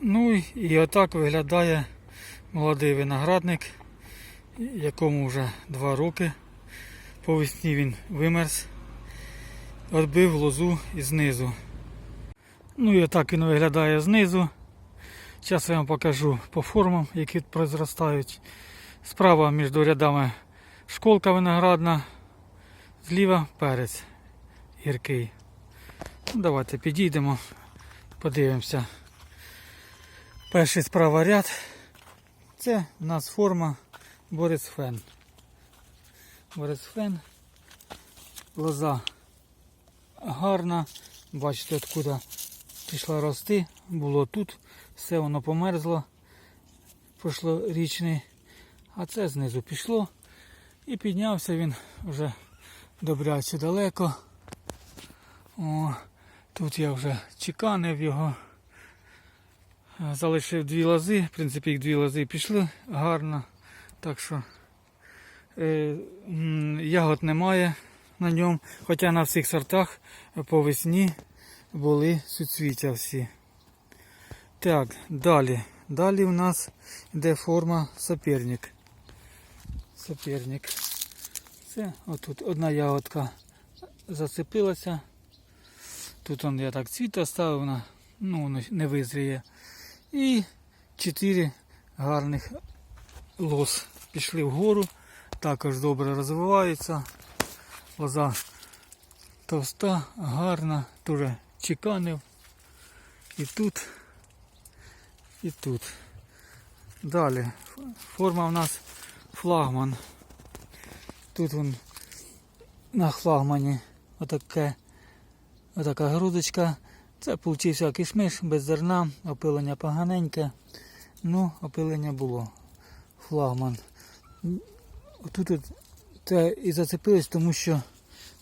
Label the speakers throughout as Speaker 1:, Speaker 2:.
Speaker 1: Ну і отак виглядає молодий виноградник, якому вже 2 роки. По весні він вимерз, відбив лозу і знизу. Ну і отак він виглядає знизу. Зараз я вам покажу по формам, які прозростають. Справа між рядами школка виноградна, зліва перець гіркий. Давайте підійдемо, подивимося. Перший справа ряд. Це у нас форма Борис Фен. Борис Фен. Лоза гарна. Бачите, откуда пішла рости. Було тут. Все воно померзло. Прошлорічний. А це знизу пішло. І піднявся він вже добряче далеко. О, тут я вже чеканив його. Залишив дві лози, в принципі, їх дві лози пішли гарно. Так що е, ягод немає на ньому, хоча на всіх сортах по весні були суцвіття всі. Так, далі. Далі у нас йде форма соперник. Соперник. Це отут одна ягодка зацепилася. Тут он я так цвіт оставив, вона ну, не визріє. І чотири гарних лоз пішли вгору, також добре розвиваються. Лоза товста, гарна, дуже чеканив. І тут, і тут. Далі. Форма в нас флагман. Тут вон на флагмані отаке, отака грудочка. Це получився кишмиш без зерна, опилення поганеньке. Ну, опилення було. Флагман. Тут це і зацепилось, тому що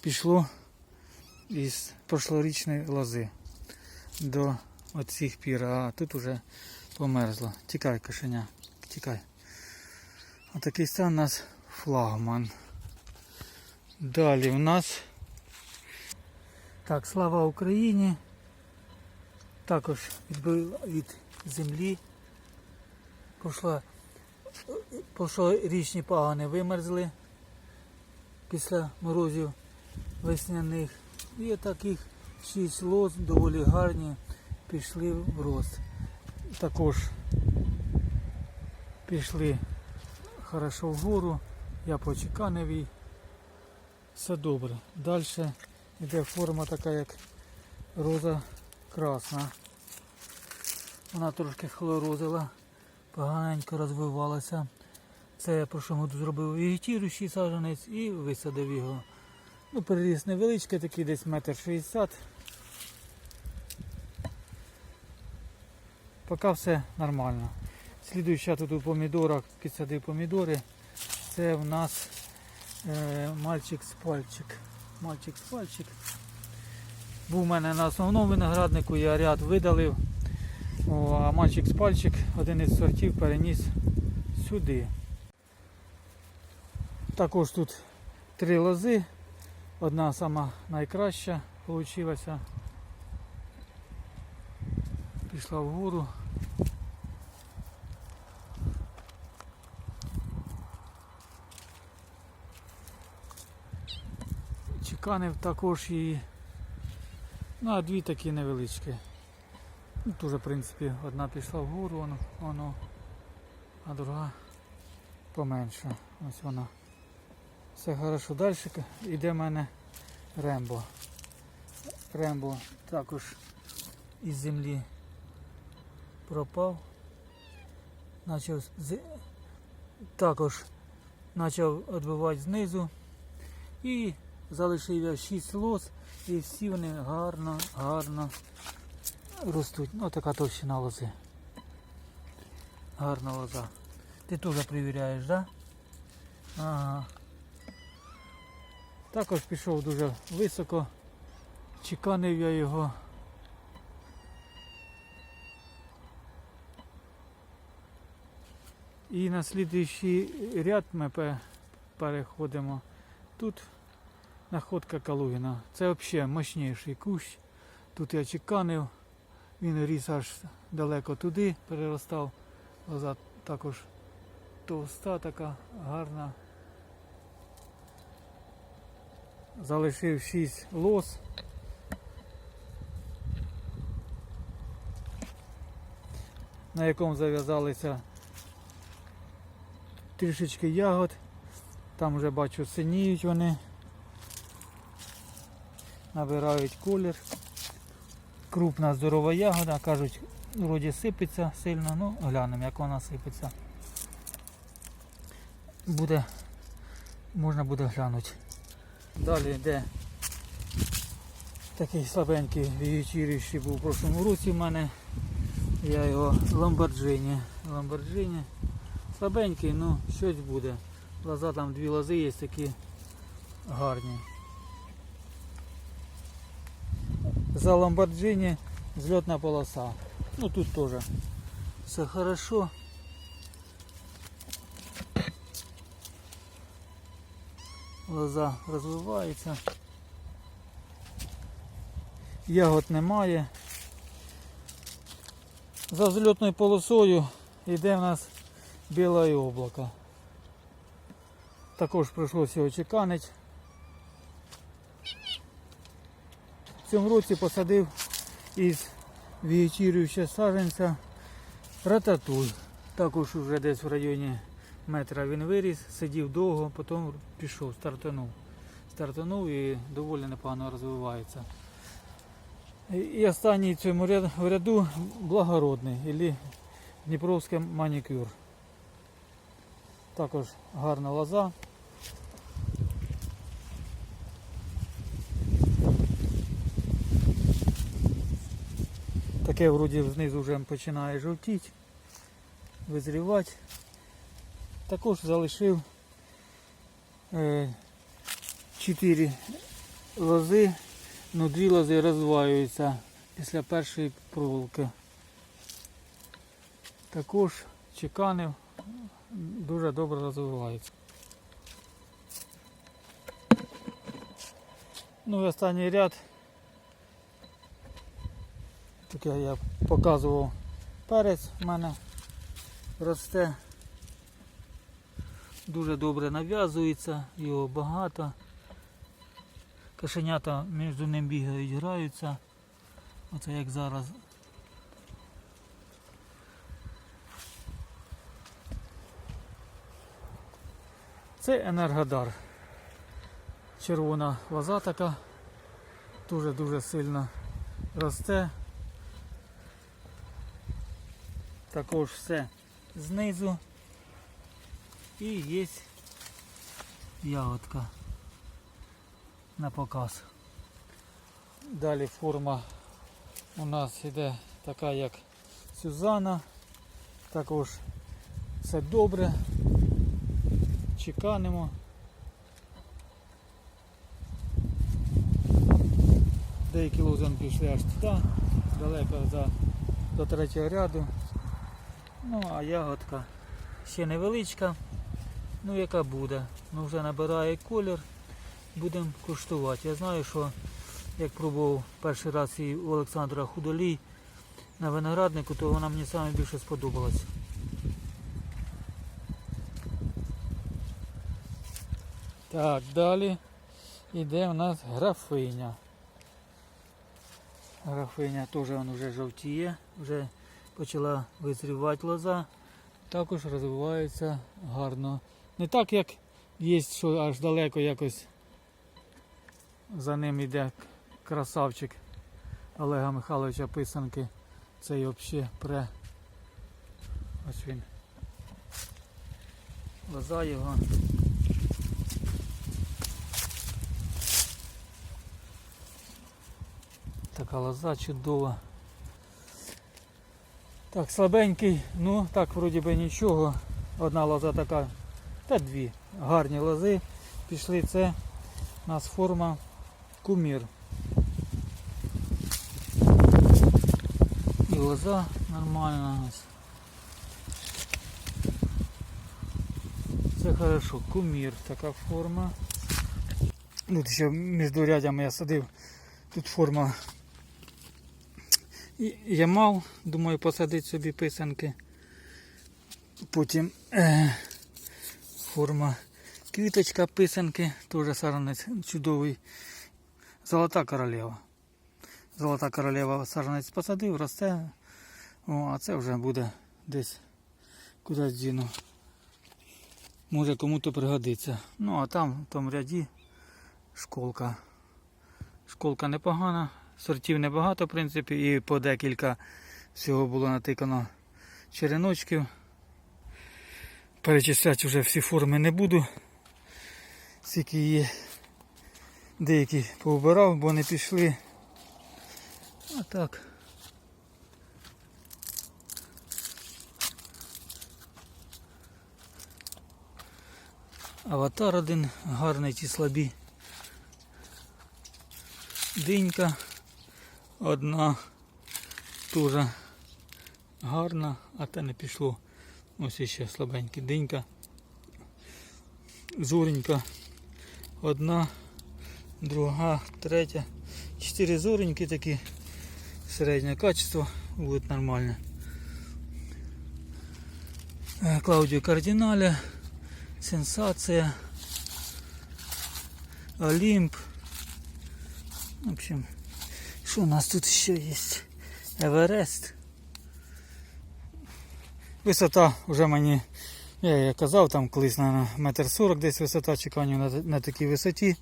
Speaker 1: пішло із прошлорічної лози до оцих пір, а тут уже померзло. Тікай, кошеня, тікай. Отакий стан у нас флагман. Далі у нас так, слава Україні. Також відбив від землі. Пошла, річні пагани вимерзли після морозів весняних. І таких шість лоз доволі гарні пішли в рост. Також пішли хорошо вгору, я почеканив і все добре. Далі йде форма така, як роза красна. Вона трошки хлорозила, поганенько розвивалася. Це я прошлому году зробив вегетіруючий саджанець і висадив його. Ну, переріс невеличкий, такий десь метр шістдесят. Поки все нормально. Слідуюча тут у помідорах підсадив помідори. Це в нас е, мальчик з пальчик. Мальчик з пальчик. Був у мене на основному винограднику, я ряд видалив. О, а мальчик з пальчик один із сортів переніс сюди. Також тут три лози. Одна сама найкраща вийшла. Пішла вгору. Чеканив також її. Ну, а дві такі невеличкі. Ну, Тут в принципі, одна пішла вгору, воно, воно, а друга поменша. Ось вона. Все хорошо. Далі йде в мене рембо. Рембо також із землі пропав. Начав з... також почав відбивати знизу. І залишив я 6 лоз і всі вони гарно, гарно ростуть. Ну така товщина лози. Гарна лоза. Ти теж перевіряєш, так? Да? Ага. Також пішов дуже високо, чеканив я його. І на слідуючий ряд ми переходимо. Тут находка Калугіна. Це взагалі мощніший кущ. Тут я чеканив, Він ріс аж далеко туди, переростав. Лоза також товста, така гарна. Залишив 6 лоз. На якому зав'язалися трішечки ягод. Там вже бачу синіють вони. Набирають колір. Крупна здорова ягода, кажуть, вроді сипеться сильно, ну глянемо, як вона сипеться. Буде, можна буде глянути. Далі йде такий слабенький вігічіріщий був у прошлому році в мене. Я його Ламборджині. Ламборджині. Слабенький, ну щось буде. Лоза там дві лози є такі гарні. За Ламборджині зльотна полоса. Ну тут теж все хорошо. Лоза розвивається. Ягод немає. За зльотною полосою йде в нас біле облако. Також прийшлося його чеканити. Цьому році посадив із віючірюючого саженця рататуй. Також вже десь в районі метра він виріс, сидів довго, потім пішов, стартанув. Стартанув і доволі непогано розвивається. І останній в цьому ряду благородний, або Дніпровський манікюр. Також гарна лоза. Таке вроді знизу вже починає жовтіти, визрівати. Також залишив 4 лози, ну дві лози розваюються після першої проволоки. Також чеканив, дуже добре розвивається. Ну і останній ряд. Таке я показував перець в мене росте. Дуже добре нав'язується, його багато. Кашенята між ним бігають, граються. Оце як зараз. Це енергодар. Червона лоза така. Дуже-дуже сильно росте. Також все знизу. І є ягодка на показ. Далі форма у нас йде така як Сюзана. Також все добре. Чеканемо. Деякі лозин пішли аж туди, далеко за, до третього ряду. Ну а ягодка ще невеличка, ну яка буде. Ну вже набирає колір, будемо куштувати. Я знаю, що як пробував перший раз і у Олександра Худолій на винограднику, то вона мені саме більше сподобалась. Так, далі йде у нас графиня. Графиня теж вже жовтіє, вже почала визрівати лоза. Також розвивається гарно. Не так, як є, що аж далеко якось за ним йде красавчик Олега Михайловича Писанки. Цей взагалі пре. Ось він. Лоза його. Така лоза чудова. Так, слабенький, ну так вроді би нічого. Одна лоза така, та дві гарні лози. Пішли це у нас форма кумір. І лоза нормальна у нас. Це хорошо, кумір така форма. Тут ще між рядами я садив. Тут форма Ямал, думаю, посадити собі писанки. Потім е, форма квіточка писанки, теж саранець чудовий. Золота королева. Золота королева саранець посадив, росте. О, а це вже буде десь кудись діну. Може кому-то пригодиться. Ну а там в тому ряді школка. Школка непогана, сортів небагато, в принципі, і по декілька всього було натикано череночків. Перечисляти вже всі форми не буду. Скільки є. Деякі повбирав, бо не пішли. А так. Аватар один гарний ті слабі. Динька одна теж гарна, а те не пішло. Ось іще слабенька динька. Зоренька одна, друга, третя. Чотири зореньки такі середнє качество, буде нормально. Е, Клаудіо Кардіналя, Сенсація, Олімп. В общем, що у нас тут ще є? Еверест. Висота вже мені, я як казав, там колись на метр сорок десь висота чекання на, на такій висоті.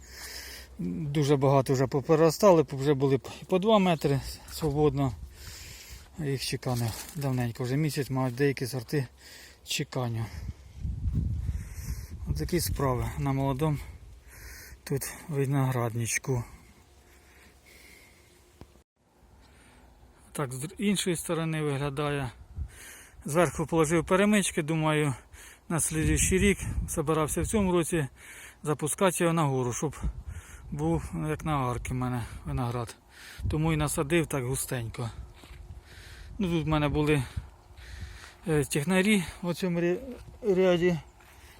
Speaker 1: Дуже багато вже попереростали, вже були по 2 метри свободно. Їх чеканив давненько, вже місяць мають деякі сорти чекання. Ось такі справи на молодому тут виноградничку. Так, з іншої сторони виглядає. Зверху положив перемички, думаю, на слідуючий рік збирався в цьому році запускати його нагору, щоб був ну, як на арки в мене виноград. Тому і насадив так густенько. Ну, Тут в мене були е, технарі в цьому ряді.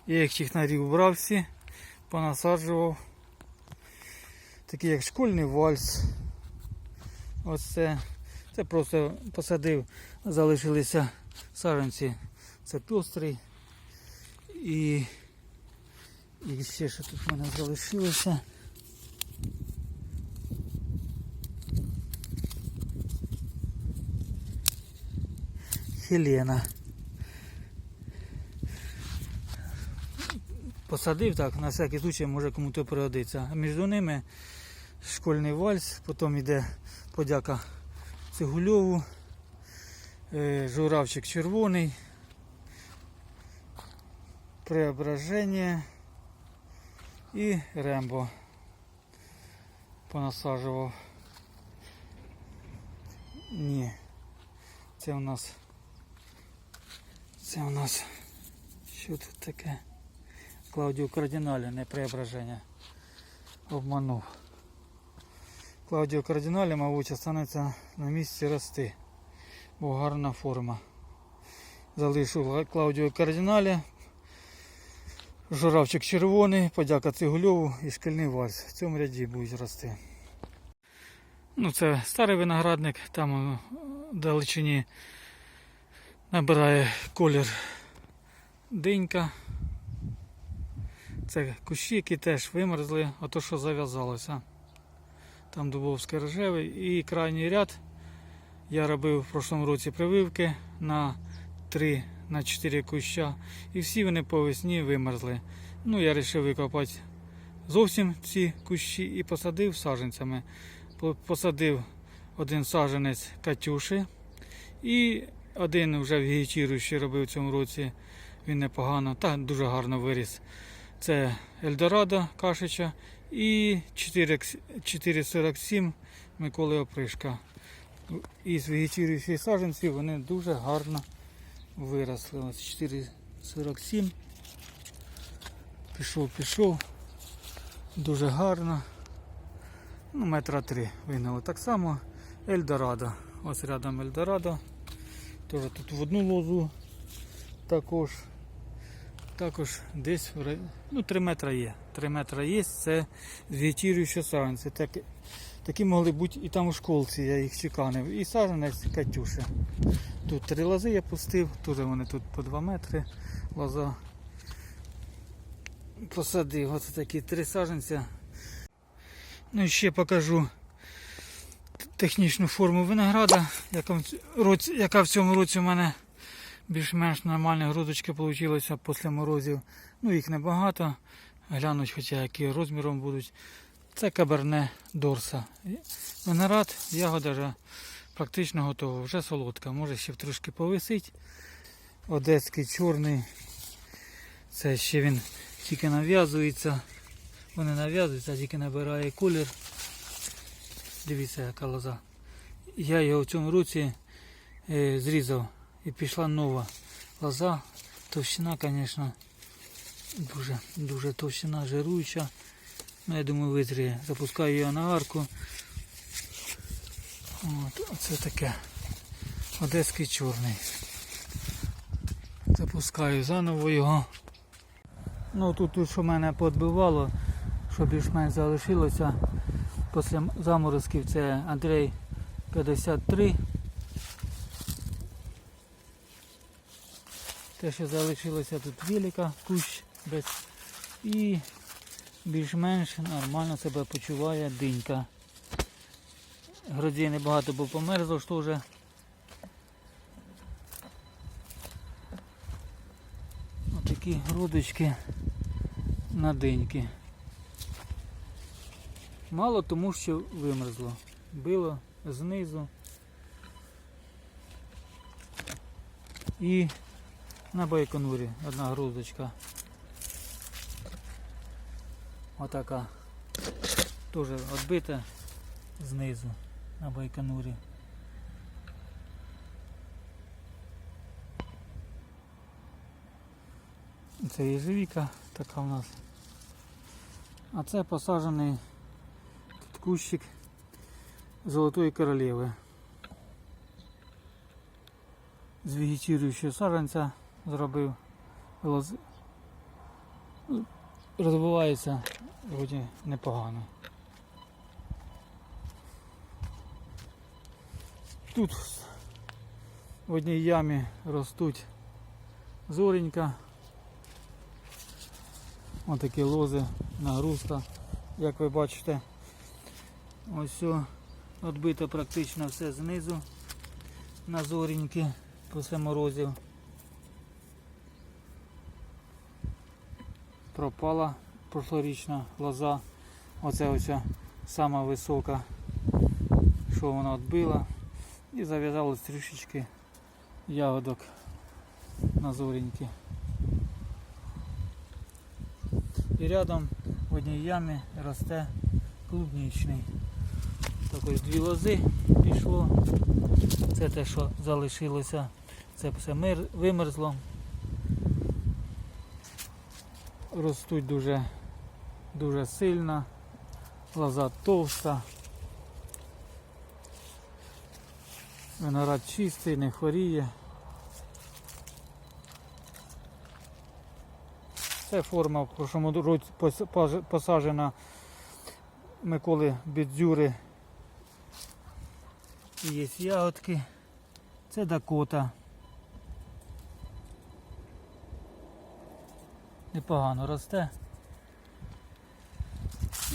Speaker 1: Я їх технарів брав всі, понасаджував. Такі як школьний вальс. Оце. Це просто посадив, залишилися саджанці. Це пестрий. І, і ще що тут в мене залишилося. Хелена. Посадив так, на всякий случай може кому-то пригодиться. А між ними школьний вальс, потім йде подяка Цигульову, е, журавчик червоний, преображення і рембо понасаджував. Ні, це у нас це у нас що тут таке? Клаудіо Кардіналі, не преображення. Обманув. Клаудіо Кардіналі, мабуть, останеться на місці рости, бо гарна форма. Залишу Клаудіо Кардіналі. Журавчик червоний, подяка Цигульову і шкільний вальс. В цьому ряді будуть рости. Ну, це старий виноградник, там е, в далечині набирає колір динька. Це кущі, які теж вимерзли, а то що зав'язалося. Там дубовський рожевий і крайній ряд. Я робив в прошлому році прививки на 3 на 4 куща. І всі вони по весні вимерзли. Ну, я вирішив викопати зовсім ці кущі і посадив саджанцями. По- Посадив один саджанець Катюші і один вже вегетіруючий робив в цьому році. Він непогано, та дуже гарно виріс. Це Ельдорадо Кашича і 447 Миколи Опришка. Із вегетіруючих саджанців вони дуже гарно виросли. Ось 447. Пішов, пішов. Дуже гарно. Ну, метра три вигнали. Так само Ельдорадо. Ось рядом Ельдорадо. Теж тут в одну лозу також. Також десь ну, 3 метри є. 3 метри є, це вегетіруючі саджанці. Так, Такі могли бути і там у школці, я їх чеканив. І саженець Катюша. Тут три лози я пустив, теж вони тут по 2 метри лоза. Посадив оце такі три саженця. Ну і ще покажу технічну форму винограда, яка в цьому році у мене більш-менш нормальні грудочки вийшли після морозів. Ну їх небагато. Глянуть, хоча які розміром будуть. Це каберне дорса. Виноград, ягода вже практично готова, вже солодка. Може ще трошки повисить. Одеський чорний. Це ще він тільки нав'язується. Вони нав'язуються, тільки набирає колір. Дивіться, яка лоза. Я його в цьому році е, зрізав і пішла нова лоза. Товщина, звісно, дуже, дуже товщина, жируюча. Ну, я думаю, витримає. Запускаю його на арку. От, оце таке. Одеський чорний. Запускаю заново його. Ну тут, тут що мене подбивало, що більш-менш залишилося після заморозків, це Андрей 53. Те, що залишилося тут велика кущ без і більш-менш нормально себе почуває динька. Грозі небагато, бо померзло що вже. Отакі грудочки на деньки. Мало тому, що вимерзло. Било знизу. І на байконурі одна грудочка. Отака. Теж відбита знизу на байконурі. Це єжевіка така в нас. А це посаджений кущик Золотої королеви. З вегетуючого саджанця зробив. Лоз- Розвивається вроді непогано. Тут в одній ямі ростуть зоренька. Ось такі лози, нагрузка, як ви бачите. Ось все відбито практично все знизу на зоріньки після морозів. Пропала прошлорічна лоза. Оце ось сама висока, що вона відбила. І зав'язалось трішечки ягодок на зоріньки. І рядом в одній ямі росте клубнічний. Ось дві лози пішло. Це те, що залишилося. Це все вимерзло. Ростуть дуже, дуже сильно. Лоза товста. Виноград чистий, не хворіє. Це форма в прошлому році посаджена Миколи Бідзюри. Є ягодки. Це Дакота. Непогано росте.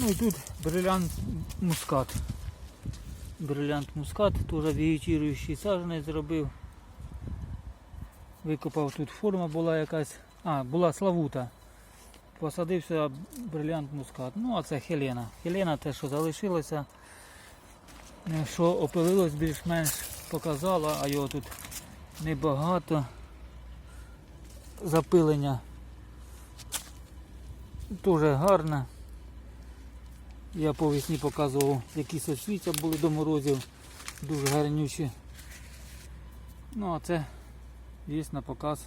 Speaker 1: Ну і тут брилянт мускат. Брилянт мускат, теж вегетуючий саджанець зробив. Викопав тут форма була якась. А, була славута. Посадився брилянт мускат. Ну, а це Хелена. Хелена те, що залишилося, е, що опилилось більш-менш показала, а його тут небагато. Запилення дуже гарне. Я по весні показував, які соцвіття були до морозів, дуже гарнючі. Ну а це є на показ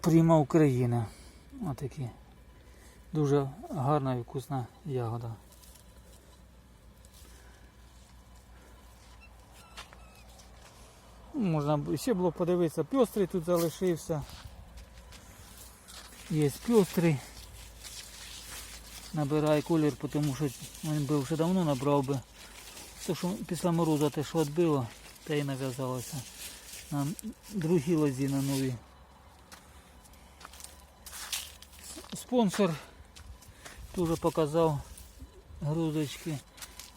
Speaker 1: Пріма Україна. Отакі. Дуже гарна і вкусна ягода. Ну, Можна ще було подивитися, пьострий тут залишився. Є пьострий. набирає колір, тому що він би вже давно набрав би. То, що після морозу те, що відбило, те й нав'язалося. На другі лозі на нові. Спонсор теж показав грузочки.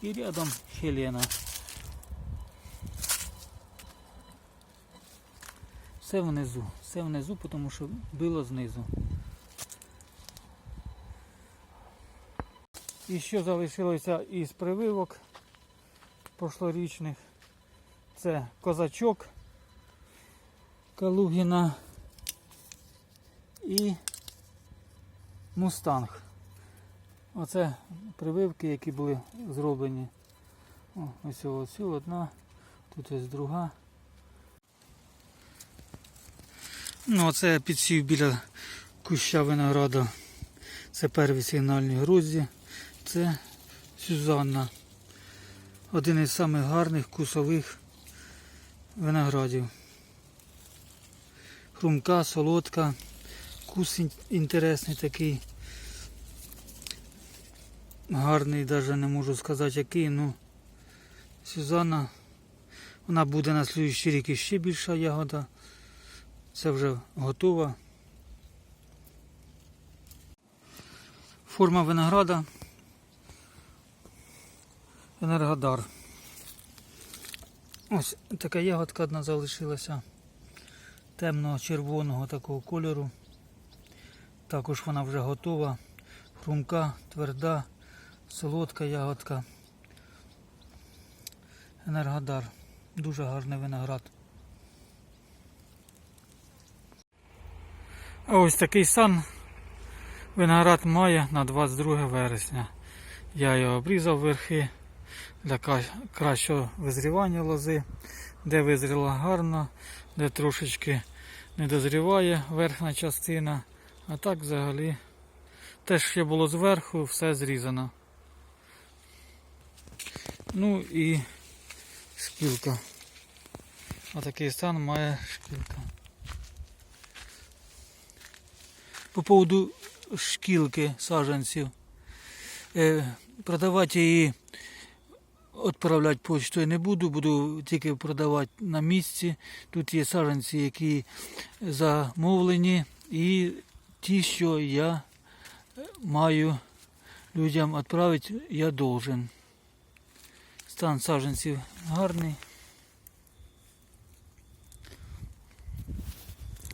Speaker 1: І рядом Хелена. Все внизу, все внизу, тому що било знизу. І що залишилося із прививок прошлорічних? Це козачок Калугіна і мустанг. Оце прививки, які були зроблені. Ось ось одна, тут ось друга. Ну, оце підсів біля куща винограда. Це перві сигнальні грузі. Це Сюзанна. Один із самих гарних кусових виноградів. Хрумка, солодка, кус інтересний такий. Гарний, навіть не можу сказати який, ну Сюзанна. Вона буде на слідуючий рік іще більша ягода. Це вже готова. Форма винограда. Енергодар. Ось така ягодка одна залишилася темного червоного такого кольору. Також вона вже готова. Хрумка, тверда, солодка ягодка. Енергодар. Дуже гарний виноград. А ось такий сан виноград має на 22 вересня. Я його обрізав верхи для кращого визрівання лози, де визріла гарно, де трошечки не дозріває верхня частина. А так взагалі те, що було зверху, все зрізано. Ну і шкілка. Отакий стан має шкілка. По поводу шкілки саджанців. Е, продавати її, відправляти почтою не буду, буду тільки продавати на місці. Тут є саджанці, які замовлені, і ті, що я маю людям відправити, я должен. Стан саджанців гарний.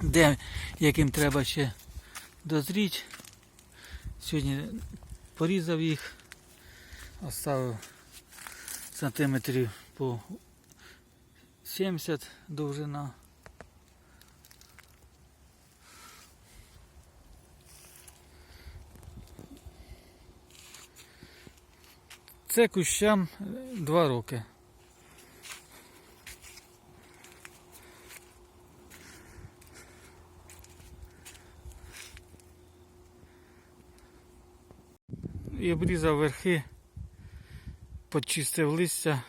Speaker 1: Де яким треба ще дозріти. Сьогодні порізав їх, оставив сантиметрів по 70 довжина. Це кущам 2 роки. і обрізав верхи, почистив листя,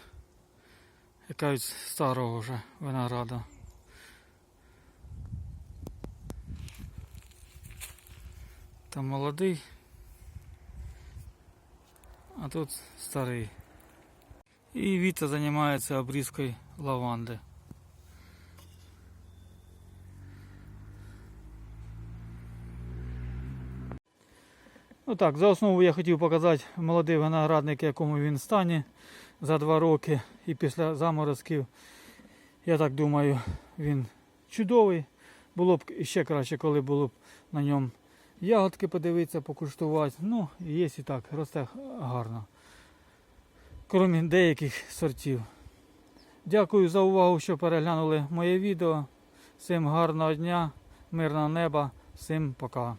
Speaker 1: якась старого вже винограда. Там молодий, а тут старий. І Віта займається обрізкою лаванди. Так, за основу я хотів показати молодий виноградник, якому він стані за два роки і після заморозків. Я так думаю, він чудовий. Було б ще краще, коли було б на ньому ягодки подивитися, покуштувати. Ну, є і так, росте гарно. Крім деяких сортів. Дякую за увагу, що переглянули моє відео. Всім гарного дня, мирного неба, всім пока.